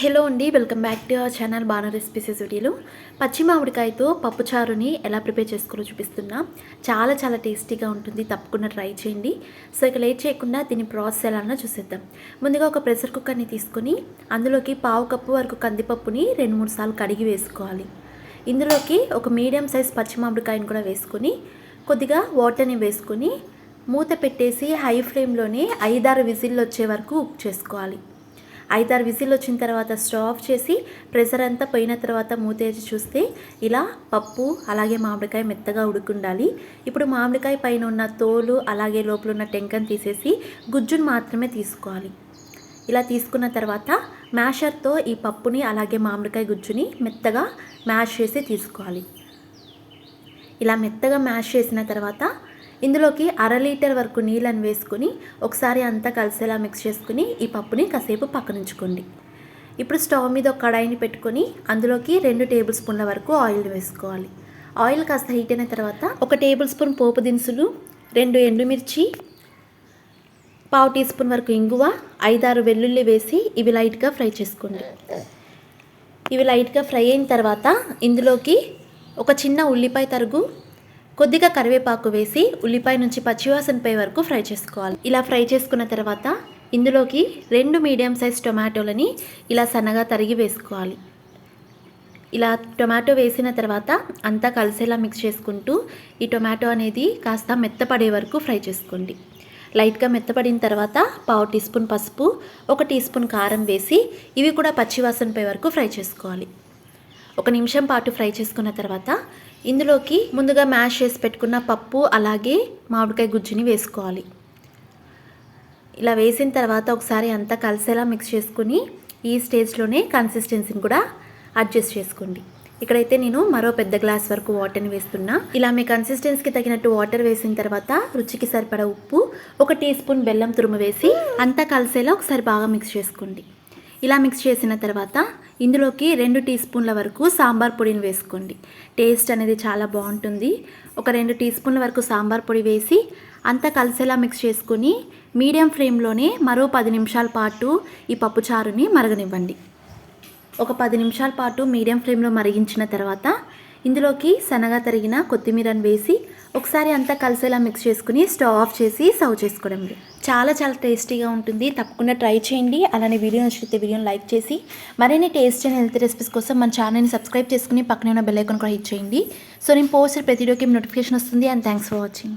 Hello అండి welcome back to our channel బాణ recipes వీడియోలో. పచ్చి మామిడికాయతో పప్పుచారుని ఎలా ప్రిపేర్ చేసుకోవాలో చూపిస్తున్నా. చాలా చాలా టేస్టీగా ఉంటుంది తప్పకుండా ట్రై చేయండి. సో ఇక లేట్ చేయకుండా దీని ప్రాసెస్ ఎలానో చూసేద్దాం. ముందుగా ఒక ప్రెషర్ కుక్కర్ని తీసుకొని అందులోకి పావు కప్పు వరకు కందిపప్పుని రెండు మూడు సార్లు కడిగి వేసుకోవాలి. ఇందులోకి ఒక మీడియం సైజ్ పచ్చి మామిడికాయని కూడా వేసుకొని కొద్దిగా వాటర్ని వేసుకొని మూత పెట్టేసి హై ఫ్లేమ్లోనే ఐదారు విజిల్లు వచ్చే వరకు కుక్ చేసుకోవాలి. ఐదారు విజిల్ వచ్చిన తర్వాత స్టవ్ ఆఫ్ చేసి ప్రెషర్ అంతా పోయిన తర్వాత మూత వేసి చూస్తే ఇలా పప్పు అలాగే మామిడికాయ మెత్తగా ఉడుకుండాలి. ఇప్పుడు మామిడికాయ పైన ఉన్న తోలు అలాగే లోపల ఉన్న టెంకని తీసేసి గుజ్జును మాత్రమే తీసుకోవాలి. ఇలా తీసుకున్న తర్వాత మ్యాషర్తో ఈ పప్పుని అలాగే మామిడికాయ గుజ్జుని మెత్తగా మ్యాష్ చేసి తీసుకోవాలి. ఇలా మెత్తగా మ్యాష్ చేసిన తర్వాత ఇందులోకి అర లీటర్ వరకు నీళ్ళని వేసుకుని ఒకసారి అంతా కలిసేలా మిక్స్ చేసుకుని ఈ పప్పుని కాసేపు పక్కనుంచుకోండి. ఇప్పుడు స్టవ్ మీద ఒక కడాయిని పెట్టుకొని అందులోకి రెండు టేబుల్ స్పూన్ల వరకు ఆయిల్ వేసుకోవాలి. ఆయిల్ కాస్త హీట్ అయిన తర్వాత ఒక టేబుల్ స్పూన్ పోపు దినుసులు రెండు ఎండుమిర్చి పావు టీ స్పూన్ వరకు ఇంగువ ఐదారు వెల్లుల్లి వేసి ఇవి లైట్గా ఫ్రై చేసుకోండి. ఇవి లైట్గా ఫ్రై అయిన తర్వాత ఇందులోకి ఒక చిన్న ఉల్లిపాయ తరుగు కొద్దిగా కరివేపాకు వేసి ఉల్లిపాయ నుంచి పచ్చివాసనపై వరకు ఫ్రై చేసుకోవాలి. ఇలా ఫ్రై చేసుకున్న తర్వాత ఇందులోకి రెండు మీడియం సైజ్ టొమాటోలని ఇలా సన్నగా తరిగి వేసుకోవాలి. ఇలా టొమాటో వేసిన తర్వాత అంతా కలిసేలా మిక్స్ చేసుకుంటూ ఈ టొమాటో అనేది కాస్త మెత్తపడే వరకు ఫ్రై చేసుకోండి. లైట్గా మెత్తపడిన తర్వాత పావు టీ స్పూన్ పసుపు ఒక టీ స్పూన్ కారం వేసి ఇవి కూడా పచ్చివాసనపై వరకు ఫ్రై చేసుకోవాలి. ఒక నిమిషం పాటు ఫ్రై చేసుకున్న తర్వాత ఇందులోకి ముందుగా మ్యాష్ చేసి పెట్టుకున్న పప్పు అలాగే మామిడికాయ గుజ్జుని వేసుకోవాలి. ఇలా వేసిన తర్వాత ఒకసారి అంతా కలిసేలా మిక్స్ చేసుకుని ఈ స్టేజ్లోనే కన్సిస్టెన్సీని కూడా అడ్జస్ట్ చేసుకోండి. ఇక్కడైతే నేను మరో పెద్ద గ్లాస్ వరకు వాటర్ని వేస్తున్నా. ఇలా మీ కన్సిస్టెన్సీకి తగినట్టు వాటర్ వేసిన తర్వాత రుచికి సరిపడ ఉప్పు ఒక టీ స్పూన్ బెల్లం తురుము వేసి అంతా కలిసేలా ఒకసారి బాగా మిక్స్ చేసుకోండి. ఇలా మిక్స్ చేసిన తర్వాత ఇందులోకి రెండు టీ స్పూన్ల వరకు సాంబార్ పొడిని వేసుకోండి. టేస్ట్ అనేది చాలా బాగుంటుంది. ఒక రెండు టీ స్పూన్ల వరకు సాంబార్ పొడి వేసి అంతా కలిసేలా మిక్స్ చేసుకొని మీడియం ఫ్లేమ్లోనే మరో పది నిమిషాల పాటు ఈ పప్పుచారుని మరగనివ్వండి. ఒక పది నిమిషాల పాటు మీడియం ఫ్లేమ్లో మరిగించిన తర్వాత ఇందులోకి సన్నగా తరిగిన కొత్తిమీరని వేసి ఒకసారి అంతా కలిసేలా మిక్స్ చేసుకుని స్టవ్ ఆఫ్ చేసి సర్వ్ చేసుకోవడం. చాలా చాలా టేస్టీగా ఉంటుంది. తప్పకుండా ట్రై చేయండి. అలానే వీడియో నచ్చితే వీడియోని లైక్ చేసి మరిన్ని టేస్ట్ అండ్ హెల్త్ రెసిపీస్ కోసం మన ఛానల్ని సబ్స్క్రైబ్ చేసుకుని పక్కనే ఉన్న బెల్ ఐకాన్ కూడా హిట్ చేయండి. సో నేను పోస్ట్ ప్రతి వీడియోకి నోటిఫికేషన్ వస్తుంది. And thanks for watching.